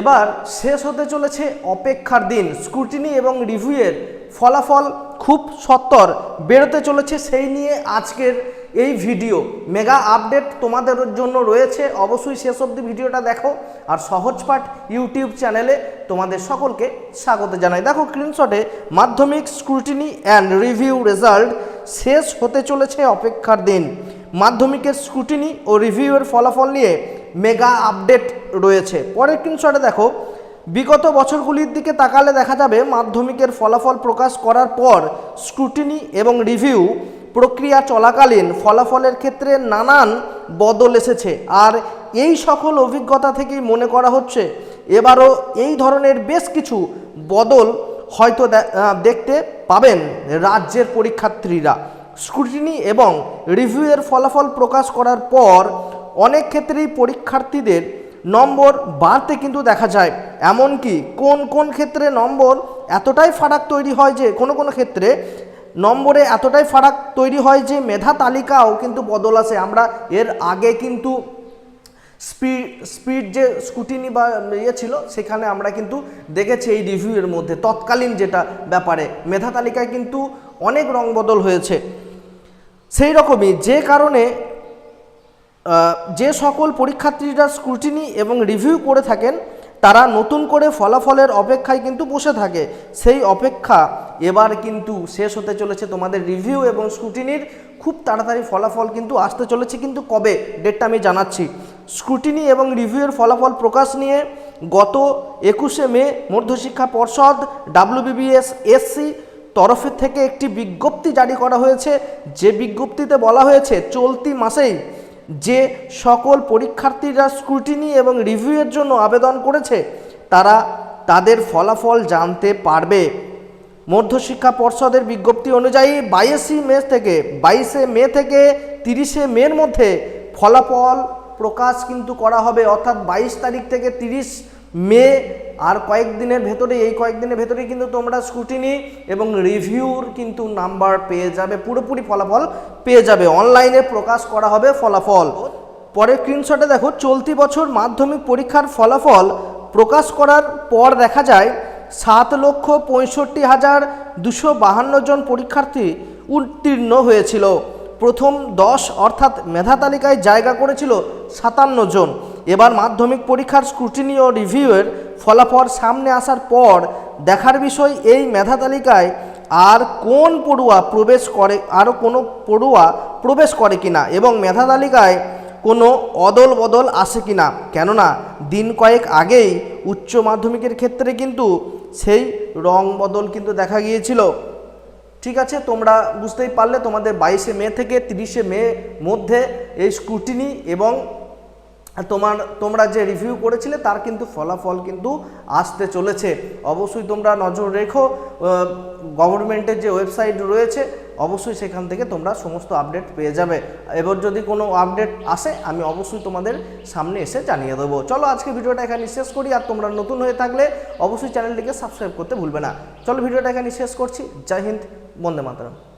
এবার শেষ হতে চলেছে অপেক্ষার দিন। স্ক্রুটিনি এবং রিভিউয়ের ফলাফল খুব সত্তর। বেরোতে চলেছে সেই নিয়ে আজকের এই ভিডিও। মেগা আপডেট তোমাদের জন্য রয়েছে। অবশ্যই শেষ অবধি ভিডিওটা দেখো। আর সহজপাঠ ইউটিউব চ্যানেলে তোমাদের সকলকে স্বাগত জানাই। দেখো স্ক্রিনশটে মাধ্যমিক স্ক্রুটিনি অ্যান্ড রিভিউ রেজাল্ট শেষ হতে চলেছে অপেক্ষার দিন। মাধ্যমিকের স্ক্রুটিনি ও রিভিউয়ের ফলাফল নিয়ে মেগা আপডেট রয়েছে। পরের স্ক্রিনশটে দেখো, বিগত বছরগুলির দিকে তাকালে দেখা যাবে মাধ্যমিকের ফলাফল প্রকাশ করার পর স্ক্রুটিনি এবং রিভিউ প্রক্রিয়া চলাকালীন ফলাফলের ক্ষেত্রে নানান বদল এসেছে। আর এই সকল অভিজ্ঞতা থেকেই মনে করা হচ্ছে, এবারও এই ধরনের বেশ কিছু বদল হয়তো দেখতে পাবেন রাজ্যের পরীক্ষার্থীরা। স্ক্রুটিনি এবং রিভিউয়ের ফলাফল প্রকাশ করার পর অনেক ক্ষেত্রেই পরীক্ষার্থীদের নম্বর বাড়তে কিন্তু দেখা যায়। এমনকি কোন কোন ক্ষেত্রে নম্বর এতটাই ফারাক তৈরি হয় যে, কোনো কোনো ক্ষেত্রে নম্বরে এতটাই ফারাক তৈরি হয় যে, মেধা তালিকাও কিন্তু বদল আসে। আমরা এর আগে কিন্তু স্পিড স্পিড যে স্কুটিনি বা ইয়ে ছিল, সেখানে আমরা কিন্তু দেখেছি এই রিভিউয়ের মধ্যে। তৎকালীন যেটা ব্যাপারে মেধা তালিকায় কিন্তু অনেক রং বদল হয়েছে। সেই রকমই যে কারণে যে সকল পরীক্ষার্থীরা স্ক্রুটিনি এবং রিভিউ করে থাকেন, তারা নতুন করে ফলাফলের অপেক্ষায় কিন্তু বসে থাকে। সেই অপেক্ষা এবার কিন্তু শেষ হতে চলেছে তোমাদের রিভিউ এবং স্ক্রুটিনির খুব তাড়াতাড়ি ফলাফল কিন্তু আসতে চলেছে কিন্তু কবে? ডেটটা আমি জানাচ্ছি। স্ক্রুটিনি এবং রিভিউয়ের ফলাফল প্রকাশ নিয়ে গত একুশে মে মধ্যশিক্ষা পর্ষদ ডাব্লিউবিবিএস এসসি তরফের থেকে একটি বিজ্ঞপ্তি জারি করা হয়েছে। যে বিজ্ঞপ্তিতে বলা হয়েছে, চলতি মাসেই যে সকল পরীক্ষার্থীরা স্ক্রুটিনি এবং রিভিউয়ের জন্য আবেদন করেছে, তারা তাদের ফলাফল জানতে পারবে। মধ্যশিক্ষা পর্ষদের বিজ্ঞপ্তি অনুযায়ী বাইশে মে থেকে, বাইশে মে থেকে তিরিশে মের মধ্যে ফলাফল প্রকাশ কিন্তু করা হবে, অর্থাৎ বাইশ তারিখ থেকে তিরিশ মে আর কয়েকদিনের ভেতরে এই কয়েকদিনের ভেতরে কিন্তু তোমরা স্ক্রুটিনি এবং রিভিউর কিন্তু নাম্বার পেয়ে যাবে, পুরোপুরি ফলাফল পেয়ে যাবে। অনলাইনে প্রকাশ করা হবে ফলাফল। পরের স্ক্রিনশটে দেখো, চলতি বছর মাধ্যমিক পরীক্ষার ফলাফল প্রকাশ করার পর দেখা যায়, সাত লক্ষ পঁয়ষট্টি হাজার দুশো বাহান্ন জন পরীক্ষার্থী উত্তীর্ণ হয়েছিল। প্রথম দশ অর্থাৎ মেধা তালিকায় জায়গা করেছিল সাতান্ন জন। এবার মাধ্যমিক পরীক্ষার স্ক্রুটিনি ও রিভিউয়ের ফলাফল সামনে আসার পর দেখার বিষয় এই মেধা তালিকায় আর কোন পড়ুয়া প্রবেশ করে আরও কোনো পড়ুয়া প্রবেশ করে কিনা এবং মেধা তালিকায় কোনো অদল বদল আসে কিনা। কেননা, দিন কয়েক আগেই উচ্চ মাধ্যমিকের ক্ষেত্রে কিন্তু সেই রং বদল কিন্তু দেখা গিয়েছিল। ঠিক আছে? তোমরা বুঝতেই পারলে তোমাদের বাইশে মে থেকে তিরিশে মে মধ্যে এই স্ক্রুটিনি এবং তোমার, তোমরা যে রিভিউ করেছিলে তার কিন্তু ফলাফল কিন্তু আসতে চলেছে। অবশ্যই তোমরা নজর রেখো গভর্নমেন্টের যে ওয়েবসাইট রয়েছে, অবশ্যই সেখান থেকে তোমরা সমস্ত আপডেট পেয়ে যাবে। এবার যদি কোনো আপডেট আসে, আমি অবশ্যই তোমাদের সামনে এসে জানিয়ে দেবো। চলো আজকে ভিডিওটা এখানে শেষ করি, আর তোমরা নতুন হয়ে থাকলে অবশ্যই চ্যানেলটিকে সাবস্ক্রাইব করতে ভুলবে না। চলো ভিডিওটা এখানে শেষ করছি। জয় হিন্দ, বন্দে মাতরম।